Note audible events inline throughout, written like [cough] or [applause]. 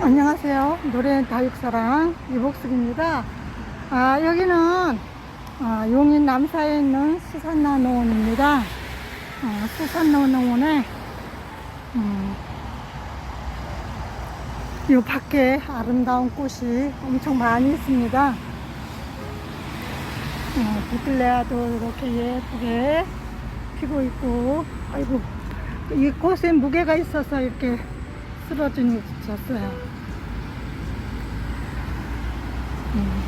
안녕하세요. 노래 다육사랑 이복숙입니다. 아, 여기는 아, 용인 남사에 있는 수산나 농원입니다. 어, 수산나 농원에 음, 이 밖에 아름다운 꽃이 엄청 많이 있습니다. 어, 부틀레아도 이렇게 예쁘게 피고 있고, 아이고, 이 꽃에 무게가 있어서 이렇게 쓰러지 니 졌어요. 음.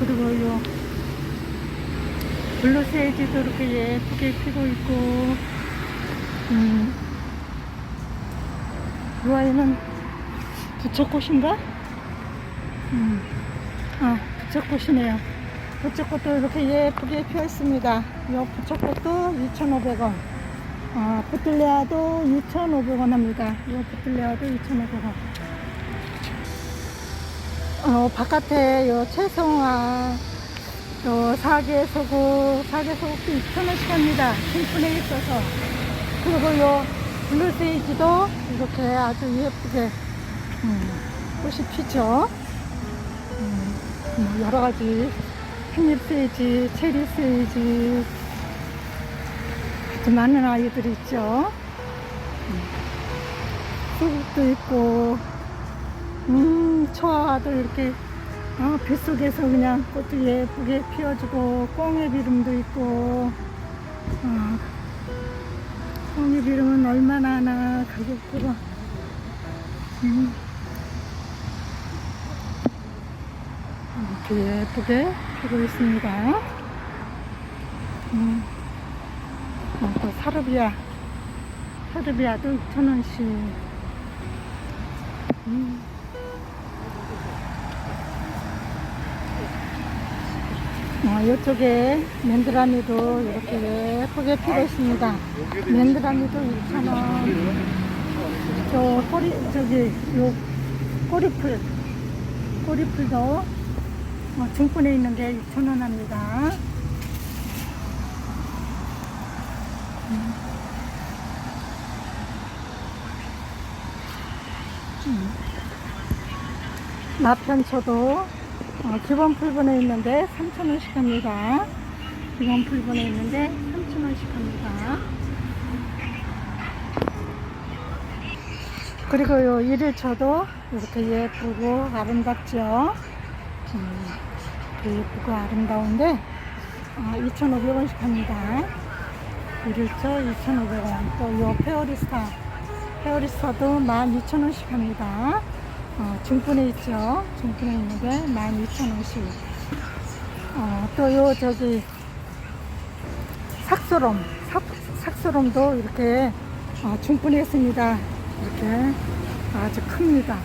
그리고 요 블루세이지도 이렇게 예쁘게 피고 있고, 음. 이 아이는 부처꽃인가? 음. 아, 부처꽃이네요. 부처꽃도 이렇게 예쁘게 피어 있습니다. 이 부처꽃도 2,500원. 아, 부틀레아도 2,500원 합니다. 이 부틀레아도 2,500원. 어, 바깥에 요 채송화, 또 사계 소국, 사계 소국도 2,000원씩 합니다. 신분에 있어서. 그리고 요 블루세이지도 이렇게 아주 예쁘게, 음, 꽃이 피죠. 음, 뭐 여러 가지 햇잎 세이지, 체리 세이지, 아주 많은 아이들이 있죠. 음, 수국도 있고, 음, 초아도 이렇게 어, 빗속에서 그냥 꽃도 예쁘게 피워주고, 꽁의 비름도 있고, 어, 꽁의 비름은 얼마나 하나 가격표가, 음, 이렇게 예쁘게 피고 있습니다. 음, 사르비아, 사르비아도 2,000원씩. 음. 어, 이쪽에 맨드라미도 이렇게 예쁘게 피고 있습니다. 맨드라미도 2,000원. 저 꼬리, 저기, 요 꼬리풀, 꼬리풀도 어, 중분에 있는 게 2,000원 합니다. 마편초도 어, 기본 풀분에 있는데 3,000원씩 합니다. 기본 풀분에 있는데 3,000원씩 합니다. 그리고 요 일일초도 이렇게 예쁘고 아름답죠. 음, 예쁘고 아름다운데 어, 2,500원씩 합니다. 일일초 2,500원. 또 요 페어리스타 페어리스타도 12,000원씩 합니다. 어, 중분에 있죠. 중분에 있는데 12,000원씩. 어, 또요 저기 삭소롬 삭, 삭소롬도 이렇게 어, 중분에 있습니다. 이렇게 아주 큽니다. 어,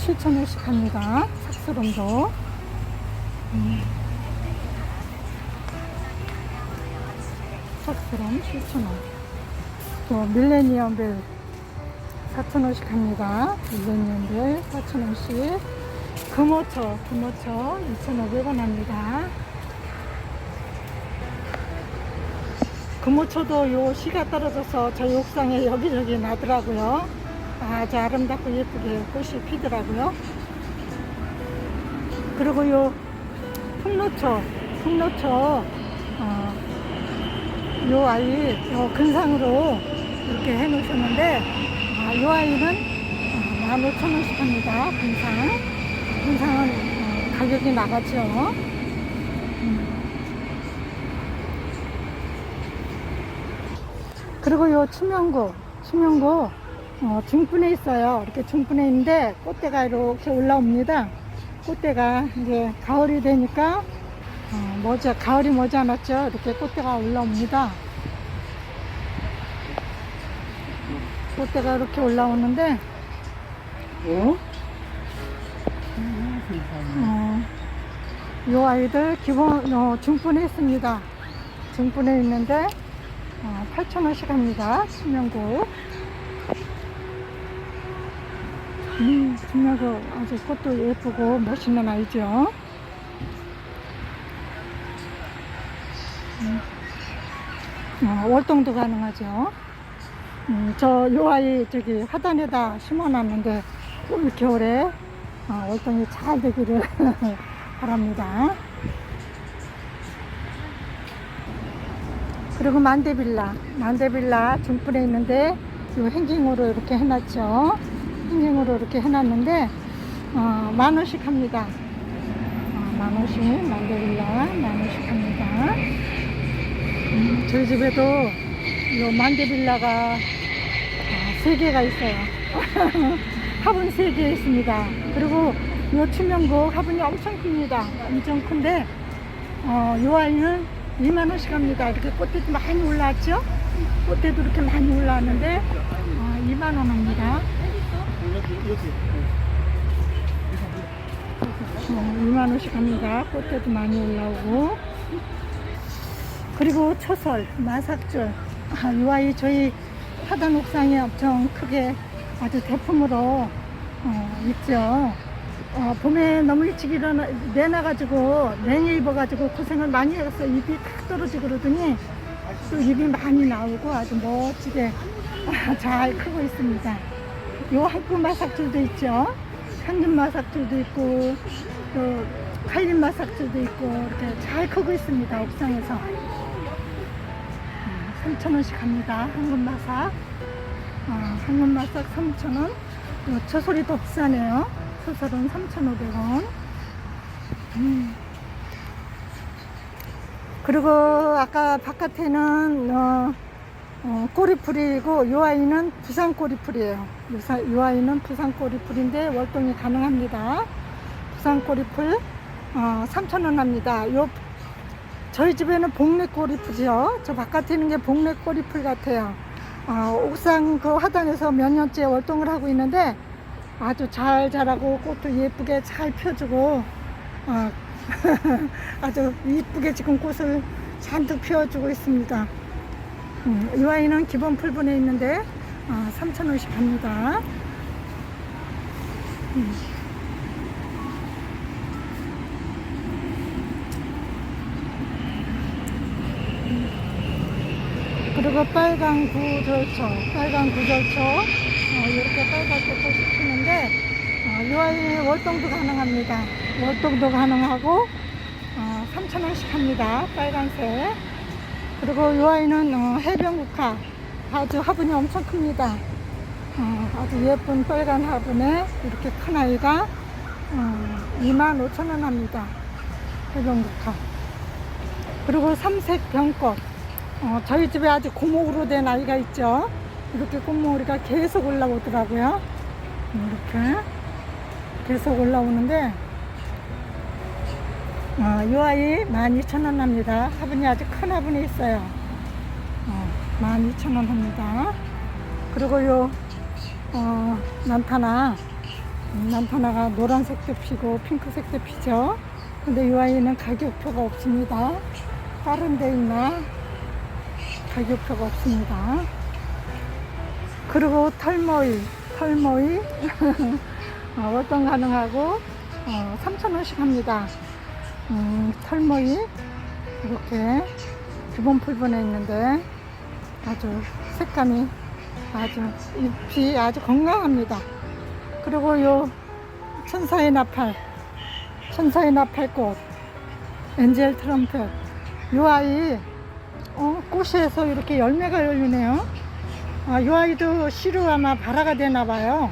7,000원씩 합니다. 삭스럼도. 음. 삭스럼 7,000원. 또 밀레니엄 벨 4,000원씩 합니다. 밀레니엄벨 4,000원씩. 금오초, 금오초 2,500원 합니다. 금오초도 요 씨가 떨어져서 저희 옥상에 여기저기 나더라고요. 아주 아름답고 예쁘게 꽃이 피더라고요. 그리고 요 풍노초, 풍노초, 어, 요 아이 요 근상으로 이렇게 해 놓으셨는데, 아, 요 아이는 어, 15,000원씩 합니다. 근상. 근상은 어, 가격이 나가죠. 음. 그리고 요 추명구, 추명구, 어, 중분에 있어요. 이렇게 중분에 있는데 꽃대가 이렇게 올라옵니다. 꽃대가 이제 가을이 되니까 어, 머지 가을이 머지않았죠. 이렇게 꽃대가 올라옵니다. 꽃대가 이렇게 올라오는데 어? 어, 요 아이들 기본 어, 중분에 있습니다. 중분에 있는데 어, 8,000원씩 합니다. 수명구. 음, 수명구 아주 꽃도 예쁘고 멋있는 아이죠. 음. 어, 월동도 가능하죠. 음, 저 요 아이 저기 화단에다 심어놨는데 올 겨울에 어, 월동이 잘 되기를 [laughs] 바랍니다. 그리고 만데빌라, 만데빌라 중불에 있는데 요 행징으로 이렇게 해놨죠. 행징으로 이렇게 해놨는데 어, 만 원씩 합니다. 어, 만 원씩 만데빌라 만 원씩 합니다. 음, 저희 집에도 요 만데빌라가 아, 세 개가 있어요. [laughs] 화분 세 개 있습니다. 그리고 요 투명국 화분이 엄청 큽니다. 엄청 큰데 어, 요 아이는 2만 원씩 합니다. 이렇게 꽃대도 많이 올라왔죠? 꽃대도 이렇게 많이 올라왔는데 어, 2만 원 합니다. 어, 2만 원씩 합니다. 꽃대도 많이 올라오고 그리고 초설, 마삭줄 아, 이 아이 저희 하단 옥상에 엄청 크게 아주 대품으로 어, 있죠. 어, 봄에 너무 일찍 일어나, 내놔가지고, 냉해 입어가지고 고생을 많이 해서 입이 탁 떨어지고 그러더니 또 입이 많이 나오고 아주 멋지게 [laughs] 잘 크고 있습니다. 요 한국 마삭줄도 있죠. 황금 마삭줄도 있고, 또 칼림 마삭줄도 있고, 이렇게 잘 크고 있습니다. 옥상에서. 3,000원씩 합니다. 황금 마삭. 어, 황금 마삭 3,000원. 요 초소리도 비싸네요. 초소는 3,500원. 음. 그리고 아까 바깥에는 어, 어, 꼬리풀이고 요 아이는 부산 꼬리풀이에요. 요, 사- 요 아이는 부산 꼬리풀인데 월동이 가능합니다. 부산 꼬리풀 어, 3,000원 합니다. 요 저희 집에는 복례 꼬리풀이요. 저 바깥에 있는 게 복례 꼬리풀 같아요. 어, 옥상 그 화단에서 몇 년째 월동을 하고 있는데 아주 잘 자라고 꽃도 예쁘게 잘 펴주고 어, [laughs] 아주 이쁘게 지금 꽃을 잔뜩 피워주고 있습니다. 음, 이 아이는 기본 풀분에 있는데 어, 3,000원씩 합니다. 음. 그리고 빨간 구절초, 빨간 구절초, 어, 이렇게 빨갛게 꽃이 피는데, 어, 이 아이 월동도 가능합니다. 월동도 가능하고, 어, 3,000원씩 합니다. 빨간색. 그리고 이 아이는 어, 해변국화. 아주 화분이 엄청 큽니다. 어, 아주 예쁜 빨간 화분에 이렇게 큰 아이가 어, 25,000원 합니다. 해변국화. 그리고 삼색 병꽃. 어, 저희 집에 아주 고목으로 된 아이가 있죠. 이렇게 꽃모리가 계속 올라오더라고요. 이렇게 계속 올라오는데 어, 이 아이 12,000원 합니다. 화분이 아주 큰 화분이 있어요. 어, 12,000원 합니다. 그리고 요 어, 난타나 음, 난타나가 노란색도 피고 핑크색도 피죠. 근데 이 아이는 가격표가 없습니다. 다른 데 있나? 가격표가 없습니다. 그리고 털모이, 털모이 [laughs] 어, 월동 가능하고 어, 3,000원씩 합니다. 음, 털모이 이렇게 기본 풀분에 있는데 아주 색감이 아주 잎이 아주 건강합니다. 그리고 요 천사의 나팔, 천사의 나팔꽃, 엔젤 트럼펫 요 아이 어, 꽃에서 이렇게 열매가 열리네요. 아, 이 아이도 씨로 아마 발화가 되나 봐요.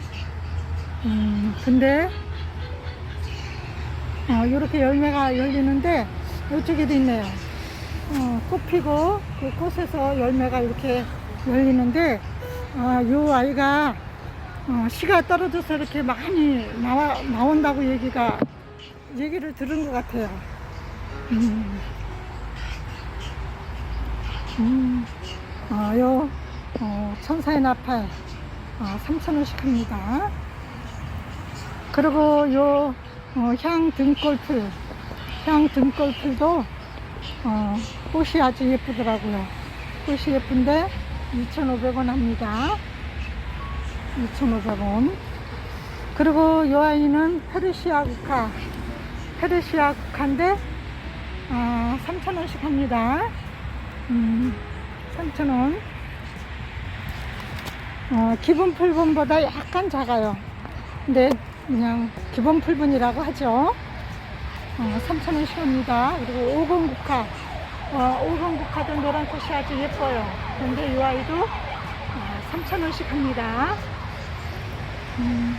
음, 근데 어, 이렇게 열매가 열리는데 이쪽에도 있네요. 어, 꽃 피고 그 꽃에서 열매가 이렇게 열리는데 아, 이 아이가 어, 씨가 떨어져서 이렇게 많이 나와, 나온다고 얘기가 얘기를 들은 것 같아요. 음. 음, 어, 요, 어, 천사의 나팔, 어, 3,000원씩 합니다. 그리고 요, 어, 향 등골풀, 향 등골풀도, 어, 꽃이 아주 예쁘더라고요. 꽃이 예쁜데, 2,500원 합니다. 2,500원. 그리고 요 아이는 페르시아 국화, 페르시아 국화인데, 어, 3,000원씩 합니다. 음, 3,000원. 어, 기본 풀분보다 약간 작아요. 근데 그냥 기본 풀분이라고 하죠. 어, 3,000원씩 합니다. 그리고 5번 국화. 어, 5번 국화도 노란 꽃이 아주 예뻐요. 근데 이 아이도 어, 3,000원씩 합니다. 음.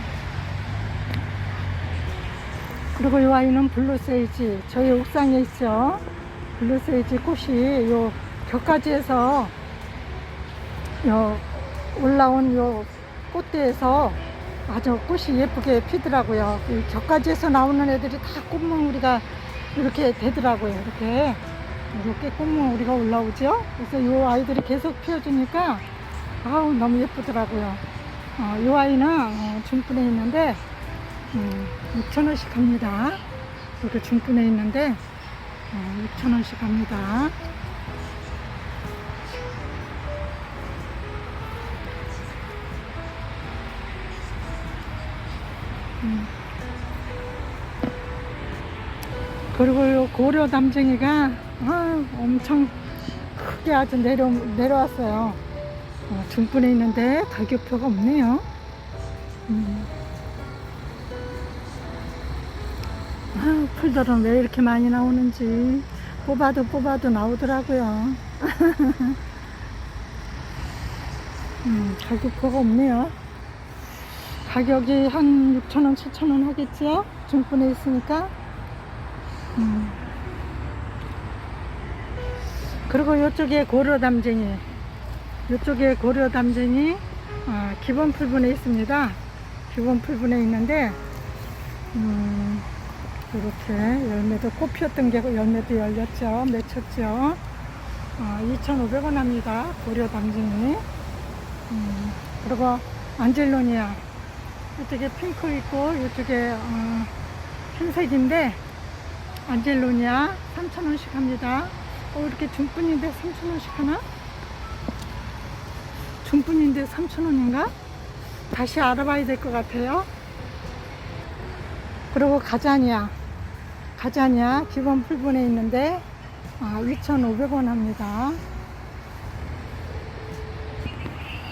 그리고 이 아이는 블루 세이지. 저희 옥상에 있죠. 블루 세이지 꽃이 요 격가지에서 요 올라온 요 꽃대에서 아주 꽃이 예쁘게 피더라고요. 이 격가지에서 나오는 애들이 다 꽃망울이가 이렇게 되더라고요. 이렇게 이렇게 꽃망울이가 올라오죠. 그래서 이 아이들이 계속 피워주니까 아우 너무 예쁘더라고요. 어, 이 아이는 어, 중분에 있는데 음, 6,000원씩 합니다. 이렇게 중분에 있는데 어, 6,000원씩 합니다. 그리고 요 고려 담쟁이가 아, 엄청 크게 아주 내려, 내려왔어요. 어, 중분에 있는데 가격표가 없네요. 음. 아, 풀들은 왜 이렇게 많이 나오는지 뽑아도 뽑아도 나오더라고요. [laughs] 음, 가격표가 없네요. 가격이 한 6,000원, 7,000원 하겠죠? 중분에 있으니까. 음. 그리고 이쪽에 고려 담쟁이. 이쪽에 고려 담쟁이 아, 기본 풀분에 있습니다. 기본 풀분에 있는데, 음, 이렇게 열매도 꽃 피었던 게 열매도 열렸죠. 맺혔죠. 아, 2,500원 합니다. 고려 담쟁이. 음, 그리고 안젤로니아. 이쪽에 핑크 있고 이쪽에 어, 흰색인데 안젤로니아 3,000원씩 합니다. 어, 이렇게 중분인데 3,000원씩 하나? 중분인데 3,000원인가? 다시 알아봐야 될 것 같아요. 그리고 가자니아. 가자니아 기본 풀분에 있는데 아, 2,500원 합니다.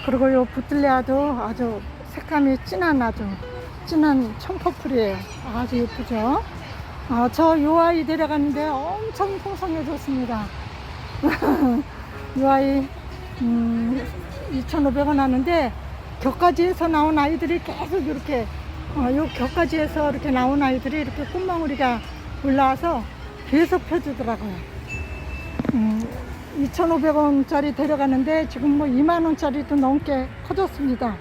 그리고 요 부틀레아도 아주 색감이 진한 아주 진한 청퍼풀이에요. 아주 예쁘죠? 아, 저요 아이 데려갔는데 엄청 풍성해졌습니다. [laughs] 요 아이, 음, 2,500원 하는데 격가지에서 나온 아이들이 계속 이렇게, 어, 요 격가지에서 이렇게 나온 아이들이 이렇게 꽃망울이가 올라와서 계속 펴주더라고요. 음, 2,500원짜리 데려가는데 지금 뭐 2만원짜리도 넘게 커졌습니다.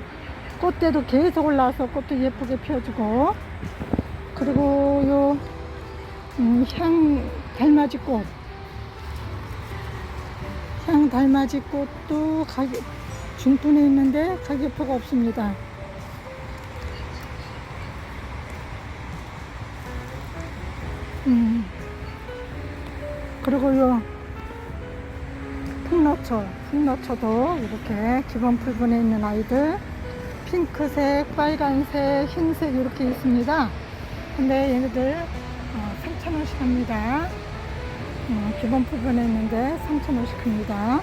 꽃대도 계속 올라와서 꽃도 예쁘게 피워주고 그리고 요 음, 향 달맞이 꽃. 향 달맞이 꽃도 가격 중분에 있는데 가격표가 없습니다. 음. 그리고 요 풍노초, 풍노초도 이렇게 기본 풀분에 있는 아이들 핑크색, 빨간색, 흰색 이렇게 있습니다. 근데 얘네들 어, 3,000원씩 합니다. 어, 기본 부분에 있는데 3,000원씩 합니다.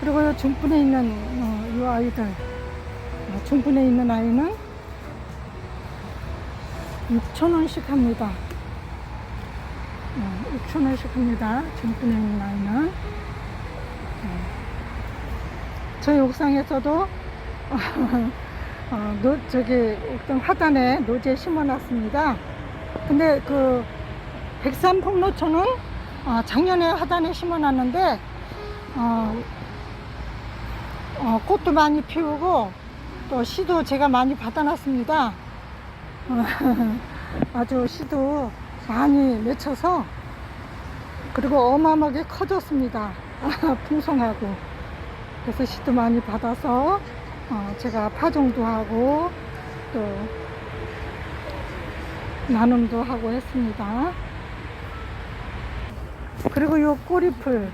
그리고 요 중분에 있는 어, 이 아이들 어, 중분에 있는 아이는 6,000원씩 합니다. 어, 6,000원씩 합니다. 중분에 있는 아이는 어, 저희 옥상에서도 [laughs] 어, 노, 저기 어떤 화단에 노지에 심어놨습니다. 근데 그 백산 폭로초는 어, 작년에 화단에 심어놨는데 어, 어, 꽃도 많이 피우고 또 씨도 제가 많이 받아놨습니다. 어, [laughs] 아주 씨도 많이 맺혀서 그리고 어마어마하게 커졌습니다. [laughs] 풍성하고 그래서 씨도 많이 받아서 어, 제가 파종도 하고 또 나눔도 하고 했습니다. 그리고 요 꼬리풀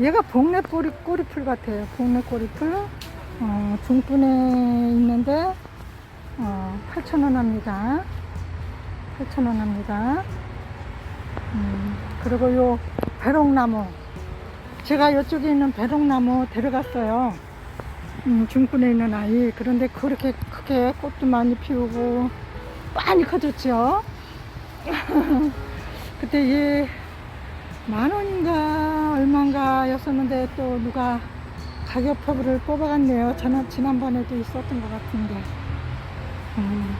얘가 복내 꼬리, 꼬리풀 같아요. 복내 꼬리풀 어, 중분에 있는데 어, 8,000원 합니다. 8,000원 합니다. 음, 그리고 요 배롱나무 제가 이쪽에 있는 배롱나무 데려갔어요. 음, 중군에 있는 아이. 그런데 그렇게 크게 꽃도 많이 피우고 많이 커졌죠. [laughs] 그때 얘 만 원인가 얼마인가 였었는데 또 누가 가격 표를 뽑아갔네요. 지난, 지난번에도 있었던 것 같은데. 음.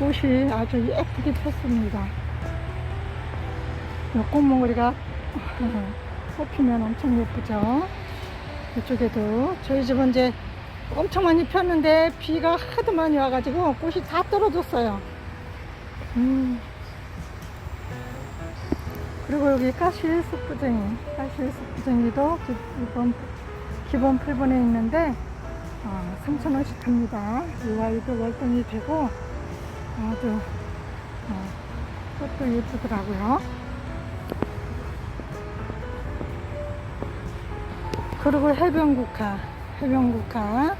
꽃이 아주 예쁘게 폈습니다. 이 꽃몽우리가 꽃피면 엄청 예쁘죠. 이쪽에도 저희 집은 이제 엄청 많이 폈는데 비가 하도 많이 와가지고 꽃이 다 떨어졌어요. 음. 그리고 여기 가실 숯부쟁이, 가실 숯부쟁이도 기- 이번 기본 풀분에 있는데 어, 3,000원씩 합니다. 이 아이도 월등히 되고 아주 어, 꽃도 예쁘더라고요. 그리고 해변국화, 해변국화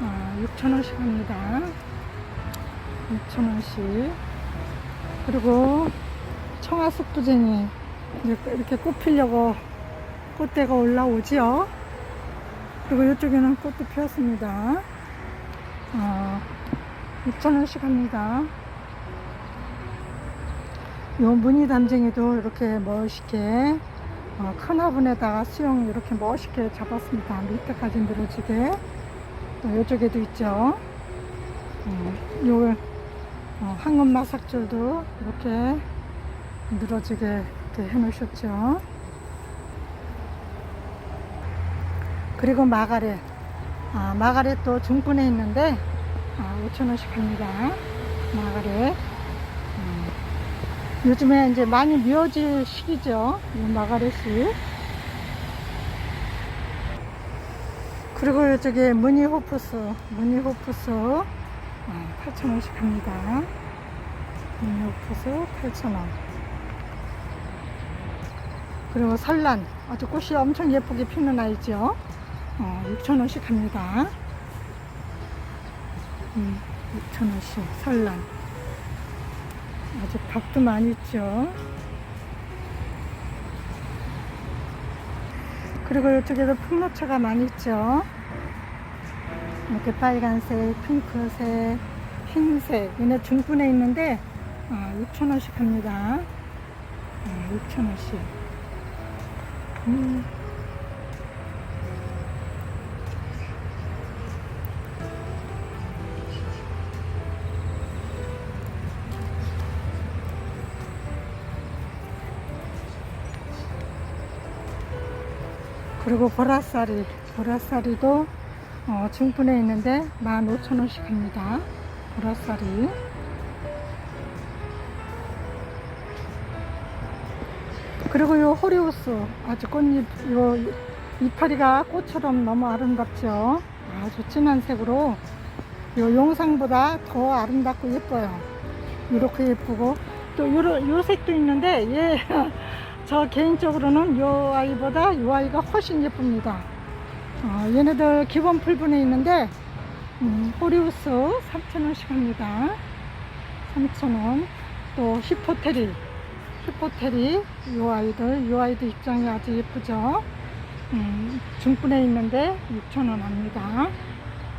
어, 6,000원씩 합니다. 6,000원씩. 그리고 청아숙부쟁이 이렇게 꽃 피려고 꽃대가 올라오지요. 그리고 이쪽에는 꽃도 피었습니다. 어, 6,000원씩 합니다. 요 무늬 담쟁이도 이렇게 멋있게 어, 큰 화분에다가 수영 이렇게 멋있게 잡았습니다. 밑에까지 늘어지게. 또 이쪽에도 있죠. 음, 요 어, 황금 마삭줄도 이렇게 늘어지게 이렇게 해놓으셨죠. 그리고 마가렛. 아, 마가렛도 중분에 있는데 아, 5,000원씩 합니다. 마가렛. 음, 요즘에 이제 많이 미워질 시기죠. 이 마가렛이. 그리고 이쪽에 무늬호프스, 무늬호프스 아, 8,000원씩 합니다. 무늬호프스 8,000원. 그리고 설란, 아주 꽃이 엄청 예쁘게 피는 아이죠. 어, 6,000원씩 합니다. 음, 6,000원씩 설란. 아주 값도 많이 있죠. 그리고 이쪽에도 풍로차가 많이 있죠. 이렇게 빨간색, 핑크색, 흰색. 얘네 중분에 있는데, 어, 6,000원씩 합니다. 어, 6,000원씩. 음. 그리고 보라쌀이, 보라쌀이도 어, 중분에 있는데 15,000원씩 합니다. 보라쌀이. 그리고 요 호리우스 아주 꽃잎 요 이파리가 꽃처럼 너무 아름답죠. 아주 진한 색으로 요 용상보다 더 아름답고 예뻐요. 이렇게 예쁘고 또 요런 요 색도 있는데 얘 [laughs] 저 개인적으로는 요 아이보다 요 아이가 훨씬 예쁩니다. 어, 얘네들 기본 풀분에 있는데 음, 호리우스 3,000원씩 합니다. 3,000원. 또 히포테리. 히포테리. 요 아이들. 요 아이들 입장이 아주 예쁘죠. 음, 중분에 있는데 6,000원 합니다.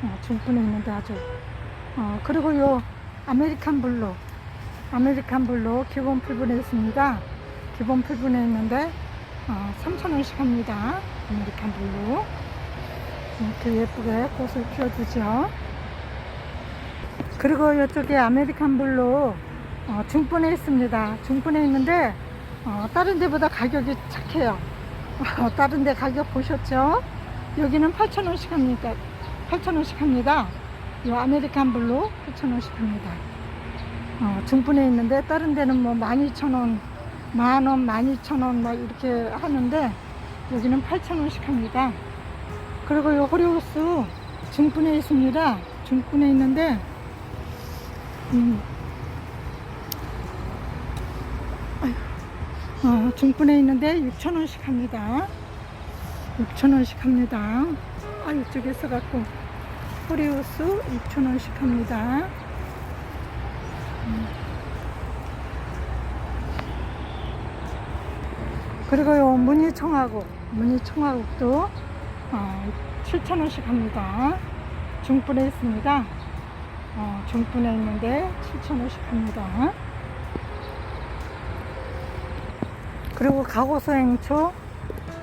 어, 중분에 있는데 아주. 어, 그리고 요 아메리칸 블루. 아메리칸 블루 기본 풀분에 있습니다. 기본 있는데 어, 3,000원씩 합니다. 아메리칸 블루. 이렇게 예쁘게 꽃을 피워주죠. 그리고 이쪽에 아메리칸 블루 어, 중분에 있습니다. 중분에 있는데 어, 다른 데보다 가격이 착해요. 어, 다른 데 가격 보셨죠? 여기는 8,000원씩 합니다. 8,000원씩 합니다. 이 아메리칸 블루 8,000원씩 합니다. 어, 중분에 있는데 다른 데는 뭐 12,000원, 만원, 12,000원 막 이렇게 하는데 여기는 8,000원씩 합니다. 그리고 이 호리우스 중분에 있습니다. 중분에 있는데 음. 어, 중분에 있는데 6,000원씩 합니다. 6,000원씩 합니다. 아, 이쪽에서 갖고 포리우스 6,000원씩 합니다. 음. 그리고 요 무늬청하국, 무늬청하국도 어, 7,000원씩 합니다. 중분에 있습니다. 어, 중분에 있는데 7,000원씩 합니다. 그리고 가고소행초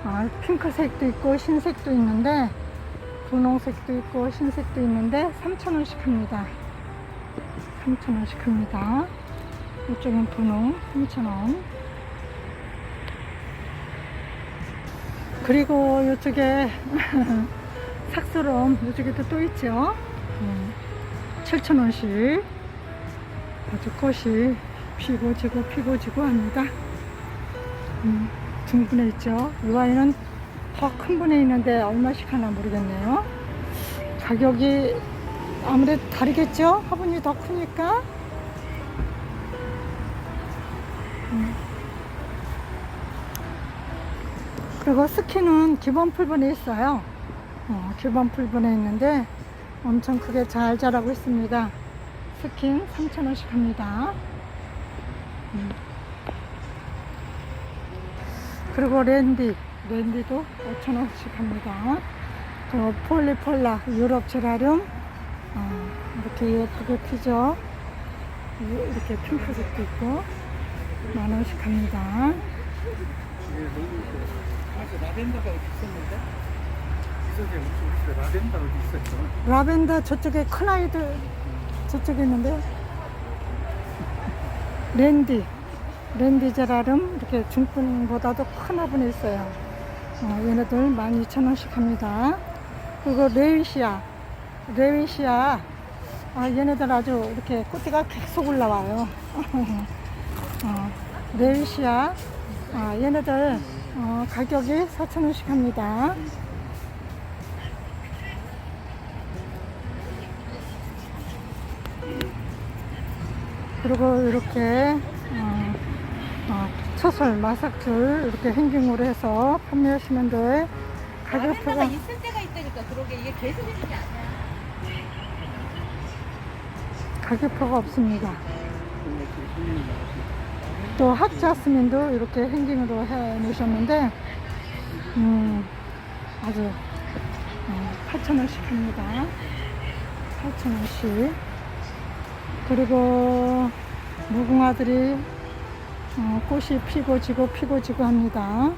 아, 핑크색도 있고 흰색도 있는데 분홍색도 있고 흰색도 있는데 3,000원씩 합니다. 3,000원씩 합니다. 이쪽은 분홍 3,000원. 그리고 이쪽에 삭스럼 이쪽에도 또 있죠. 음, 7,000원씩 아주 꽃이 피고 지고 피고 지고 합니다. 음, 중분에 있죠. 이 아이는 더 큰 분에 있는데 얼마씩 하나 모르겠네요. 가격이 아무래도 다르겠죠? 화분이 더 크니까. 그리고 스키는 기본 풀분에 있어요. 어, 기본 풀분에 있는데 엄청 크게 잘 자라고 있습니다. 스킨 3,000원씩 합니다. 음. 그리고 랜디, 랜디도 5,000원씩 합니다. 또 폴리폴라, 유럽 제라늄, 어, 이렇게 예쁘게 피죠. 이렇게 핑크색도 있고, 만 원씩 합니다. 아까 라벤더가 어디 있었는데? 이석에 우리 집에 라벤더 어디 있었죠? 라벤더 저쪽에 큰 아이들 저쪽에 있는데, [laughs] 랜디, 랜디 제라름 이렇게 중분보다도 큰 화분에 있어요. 어, 얘네들 12,000원씩 합니다. 그리고 레위시아, 레위시아, 아, 얘네들 아주 이렇게 꽃대가 계속 올라와요. [laughs] 어, 레위시아, 아, 얘네들 어, 가격이 4,000원씩 합니다. 그리고 이렇게 어, 어, 초설, 마삭줄 이렇게 행중으로 해서 판매하시면 돼. 라벤더가 가격표가 있을 때가 있다니까 그러게 이게 계속 있는 게 아니야. 가격표가 없습니다. 또 핫자스민도 이렇게 행진으로 해 놓으셨는데 음, 아주 어, 8,000원씩 합니다. 8,000원씩 그리고 무궁화들이 어, 꽃이 피고 지고 피고 지고 합니다.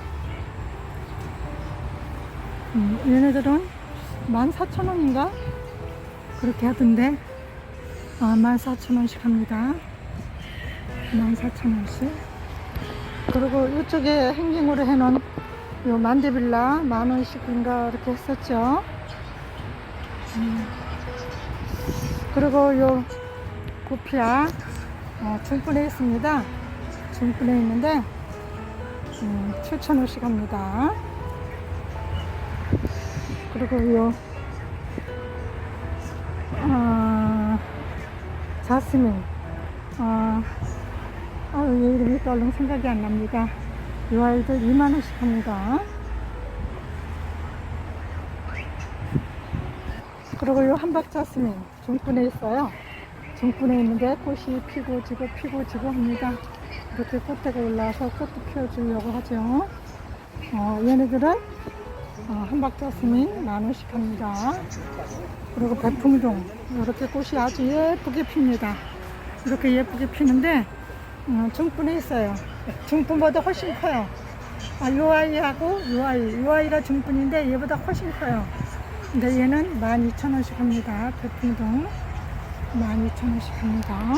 음, 얘네들은 14,000원인가? 그렇게 하던데 아, 14,000원씩 합니다. 14,000원씩. 그리고 이쪽에 행진으로 해놓은 요 만데빌라 만원씩인가 이렇게 했었죠. 음. 그리고 요 고피아 어, 중분에 있습니다. 중분에 있는데 음, 7,000원씩 합니다. 그리고 요 아, 자스민 아, 아, 얘 이름이 또 얼른 생각이 안 납니다. 이 아이들 2만원씩 합니다. 그리고 이 한박자스민 중분에 있어요. 중분에 있는데 꽃이 피고 지고 피고 지고 합니다. 이렇게 꽃대가 올라와서 꽃도 피워주려고 하죠. 어, 얘네들은 어, 한박자스민 만원씩 합니다. 그리고 백풍종 이렇게 꽃이 아주 예쁘게 핍니다. 이렇게 예쁘게 피는데 어, 중분에 있어요. 중분보다 훨씬 커요. 아, 요 아이하고 요 아이, 요 아이가 중분인데 얘보다 훨씬 커요. 근데 얘는 12,000원씩 합니다. 백풍동 12,000원씩 합니다.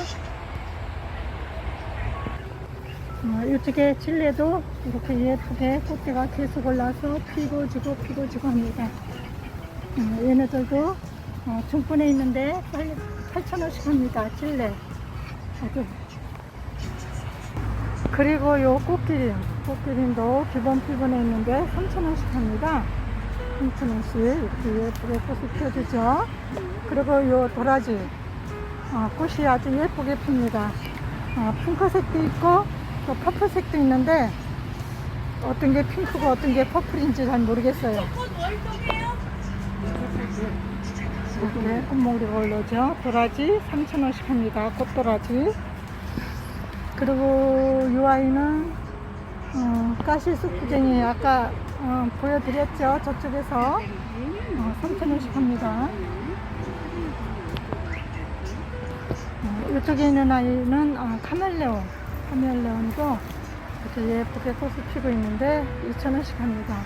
어, 이쪽에 칠레도 이렇게 예쁘게 꽃대가 계속 올라서 피고 지고 피고 지고 합니다. 어, 얘네들도 어, 중분에 있는데 8,000원씩 합니다. 칠레. 아주 그리고 요 꽃기린, 꽃기린도 기본 피부에 있는데 3,000원씩 합니다. 3,000원씩 이렇게 예쁘게 꽃이 피어주죠. 그리고 요 도라지, 어, 꽃이 아주 예쁘게 핍니다. 어, 핑크색도 있고 또 퍼플색도 있는데 어떤 게 핑크고 어떤 게 퍼플인지 잘 모르겠어요. 이렇게 꽃목리가 올라오죠. 도라지 3,000원씩 합니다. 꽃도라지. 그리고 이 아이는 어, 가시숙부쟁이 아까 어, 보여드렸죠. 저쪽에서 어, 3,000원씩 합니다. 어, 이쪽에 있는 아이는 어, 카멜레온. 카멜레온도 이렇게 예쁘게 꽃을 피고 있는데 2,000원씩 합니다.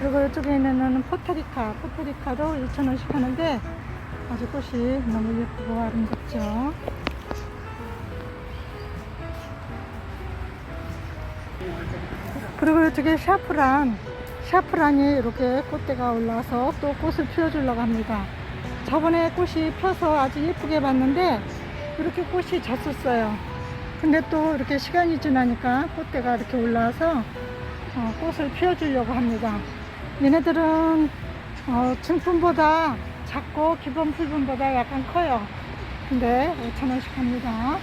그리고 이쪽에 있는 포테리카. 포테리카도 2,000원씩 하는데 아주 꽃이 너무 예쁘고 아름답죠. 그리고 이쪽에 샤프란. 샤프란이 이렇게 꽃대가 올라와서 또 꽃을 피워주려고 합니다. 저번에 꽃이 펴서 아주 예쁘게 봤는데 이렇게 꽃이 졌었어요. 근데 또 이렇게 시간이 지나니까 꽃대가 이렇게 올라와서 어, 꽃을 피워주려고 합니다. 얘네들은 어, 중품보다 작고 기본 풀분보다 약간 커요. 근데 5,000원씩 합니다.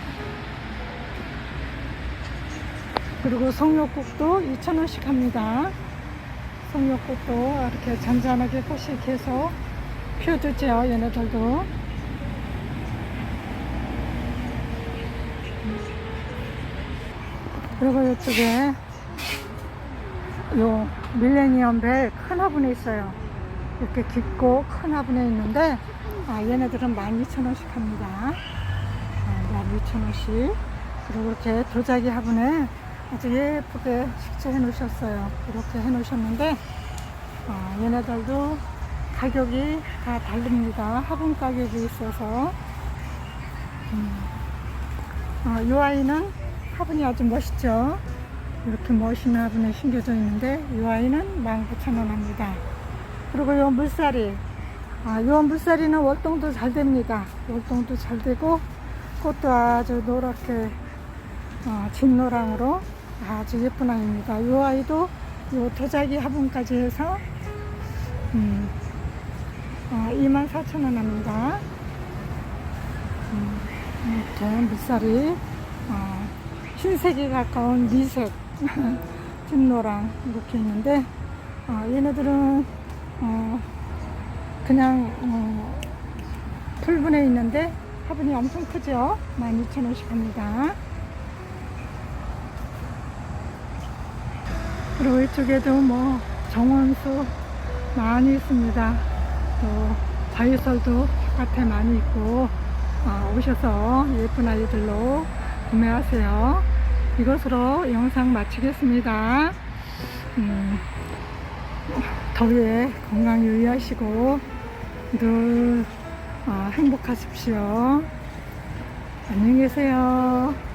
그리고 송료국도 2,000원씩 합니다. 송료국도 이렇게 잔잔하게 꽃이 계속 피워주죠. 얘네들도. 그리고 이쪽에 요 밀레니엄 벨 큰 화분에 있어요. 이렇게 깊고 큰 화분에 있는데 아, 얘네들은 12,000원씩 합니다. 아, 12,000원씩. 그리고 이렇게 도자기 화분에 아주 예쁘게 식재해 놓으셨어요. 이렇게 해 놓으셨는데 아, 얘네들도 가격이 다 다릅니다. 화분 가격이 있어서 음. 아, 이 아이는 화분이 아주 멋있죠. 이렇게 멋있는 화분에 심겨져 있는데 이 아이는 19,000원 합니다. 그리고 이 물살이 아, 이 물살이는 월동도 잘 됩니다. 월동도 잘 되고 꽃도 아주 노랗게 어, 진노랑으로 아주 예쁜 아이입니다. 이 아이도 이 도자기 화분까지 해서 음, 어, 24,000원 합니다. 음, 이렇게 물살이 어, 흰색이 가까운 미색 [laughs] 진노랑 이렇게 있는데 어, 얘네들은 어, 그냥 어, 풀분에 있는데 화분이 엄청 크죠 12,000원씩 합니다 그리고 이쪽에도 뭐 정원수 많이 있습니다 또 바이솔도 바깥에 많이 있고 어, 오셔서 예쁜 아이들로 구매하세요 이것으로 영상 마치겠습니다 음, 더위에 건강 유의하시고 늘 어, 행복하십시오. 안녕히 계세요.